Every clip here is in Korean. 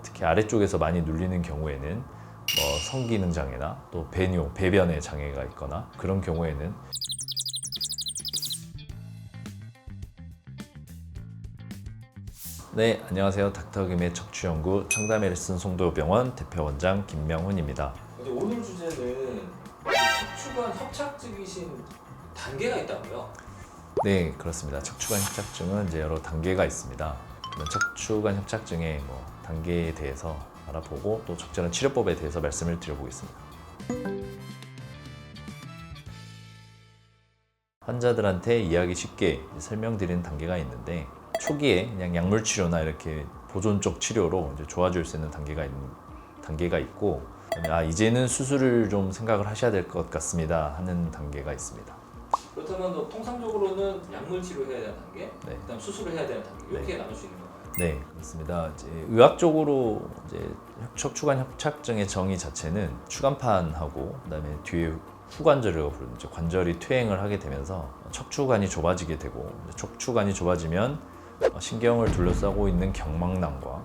어, 특히 아래쪽에서 많이 눌리는 경우에는 뭐 성기능 장애나 또 배뇨, 배변에 장애가 있거나 그런 경우에는 네, 안녕하세요. 닥터김의 척추연구 청담에르슨 송도병원 대표원장 김명훈입니다. 근데 오늘 주제는 척추관 협착증이신 단계가 있다고요? 네, 그렇습니다. 척추관 협착증은 이제 여러 단계가 있습니다. 척추관 협착증의 뭐 단계에 대해서 알아보고 또 적절한 치료법에 대해서 말씀을 드려보겠습니다. 환자들한테 이해하기 쉽게 설명드리는 단계가 있는데 초기에 그냥 약물 치료나 이렇게 보존 적 치료로 이제 좋아질 수 있는 단계가 있는 단계가 있고 아 이제는 수술을 좀 생각을 하셔야 될 것 같습니다 하는 단계가 있습니다. 그렇다면 또 통상적으로는 약물 치료해야 되는 단계, 네. 그다음 수술을 해야 되는 단계 이렇게 나눌 수 있는 건가요? 네, 그렇습니다. 이제 의학적으로 이제 척추관 협착증의 정의 자체는 추간판하고 그다음에 뒤에 후관절이라고 부르는 이제 관절이 퇴행을 하게 되면서 척추관이 좁아지게 되고 척추관이 좁아지면 어, 신경을 둘러싸고 있는 경막낭과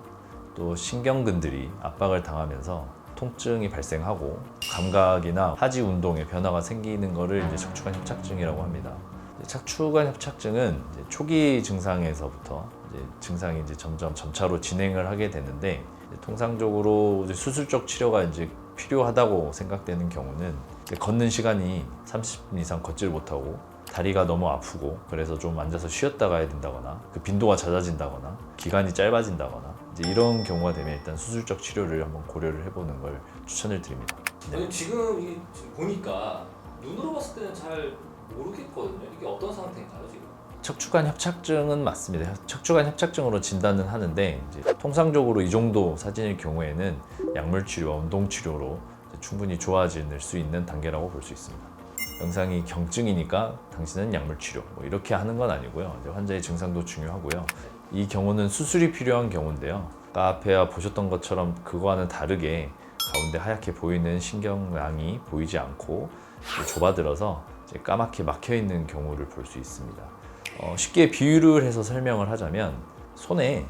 또 신경근들이 압박을 당하면서 통증이 발생하고 감각이나 하지 운동에 변화가 생기는 것을 이제 척추관 협착증이라고 합니다. 척추관 협착증은 초기 증상에서부터 이제 증상이 이제 점점 점차로 진행을 하게 되는데 통상적으로 수술적 치료가 이제 필요하다고 생각되는 경우는 걷는 시간이 30분 이상 걷질 못하고 다리가 너무 아프고 그래서 좀 앉아서 쉬었다 가야 된다거나 그 빈도가 잦아진다거나 기간이 짧아진다거나 이제 이런 경우가 되면 일단 수술적 치료를 한번 고려를 해보는 걸 추천을 드립니다. 네. 지금 보니까 눈으로 봤을 때는 잘 모르겠거든요. 이게 어떤 상태인가요 지금? 척추관 협착증은 맞습니다. 척추관 협착증으로 진단은 하는데 통상적으로 이 정도 사진일 경우에는 약물 치료와 운동 치료로 충분히 좋아질 수 있는 단계라고 볼 수 있습니다. 영상이 경증이니까 당신은 약물 치료 뭐 이렇게 하는 건 아니고요. 환자의 증상도 중요하고요. 이 경우는 수술이 필요한 경우인데요. 아까 앞에 보셨던 것처럼 그거와는 다르게 가운데 하얗게 보이는 신경낭이 보이지 않고 좁아들어서 까맣게 막혀 있는 경우를 볼 수 있습니다. 어, 쉽게 비유를 해서 설명을 하자면 손에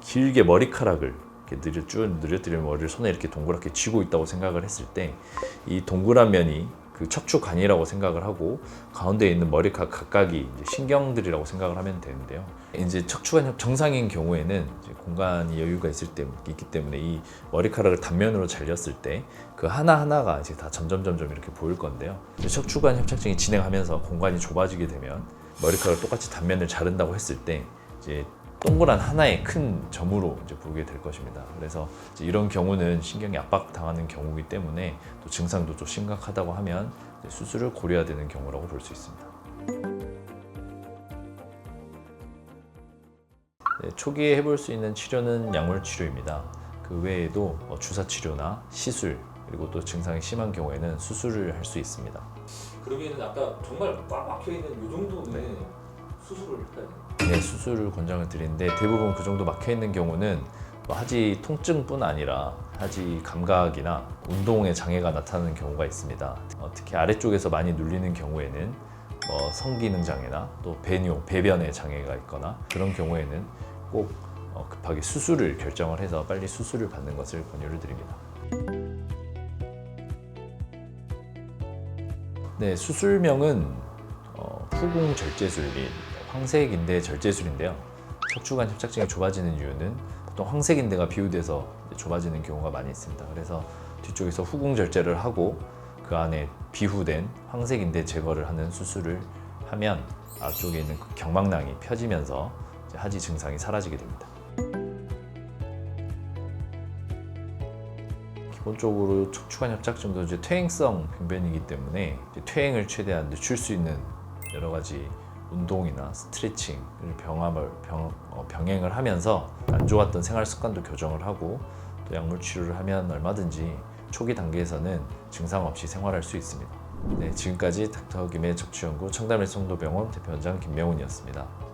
길게 머리카락을 이렇게 쭉 느려뜨리는 머리를 손에 이렇게 동그랗게 쥐고 있다고 생각을 했을 때 이 동그란 면이 그 척추관이라고 생각을 하고 가운데 있는 머리카락 각각이 신경들이라고 생각을 하면 되는데요. 이제 척추관 협 정상인 경우에는 공간이 여유가 있을 때 있기 때문에 이 머리카락을 단면으로 잘렸을 때 그 하나 하나가 이제 다 점점 점점 이렇게 보일 건데요. 척추관 협착증이 진행하면서 공간이 좁아지게 되면 머리카락을 똑같이 단면을 자른다고 했을 때 이제 동그란 하나의 큰 점으로 이제 보게 될 것입니다. 그래서 이런 경우는 신경이 압박당하는 경우이기 때문에 또 증상도 좀 심각하다고 하면 수술을 고려해야 되는 경우라고 볼 수 있습니다. 네, 초기에 해볼 수 있는 치료는 약물 치료입니다. 그 외에도 뭐 주사 치료나 시술 그리고 또 증상이 심한 경우에는 수술을 할 수 있습니다. 그러면은 아까 정말 꽉 막혀 있는 이 정도는 네. 수술을 해야 돼요. 네, 수술을 권장을 드리는데 대부분 그 정도 막혀 있는 경우는 뭐 하지 통증뿐 아니라 하지 감각이나 운동에 장애가 나타나는 경우가 있습니다. 어, 특히 아래쪽에서 많이 눌리는 경우에는 뭐 성기능 장애나 또 배뇨, 배변에 장애가 있거나 그런 경우에는 꼭 어, 급하게 수술을 결정을 해서 빨리 수술을 받는 것을 권유를 드립니다. 네, 수술명은 어, 후궁 절제술 및 황색인대 절제술인데요. 척추관 협착증이 좁아지는 이유는 보통 황색인대가 비우돼서 좁아지는 경우가 많이 있습니다. 그래서 뒤쪽에서 후궁 절제를 하고 그 안에 비후된 황색인대 제거를 하는 수술을 하면 앞쪽에 있는 그 경막낭이 펴지면서 이제 하지 증상이 사라지게 됩니다. 기본적으로 척추관 협착증도 이제 퇴행성 병변이기 때문에 퇴행을 최대한 늦출 수 있는 여러 가지 운동이나 스트레칭을 병합을 병, 어, 병행을 하면서 안 좋았던 생활 습관도 교정을 하고 또 약물 치료를 하면 얼마든지 초기 단계에서는 증상 없이 생활할 수 있습니다. 네, 지금까지 닥터 김의 척추연구 청담일 송도병원 대표원장 김명훈이었습니다.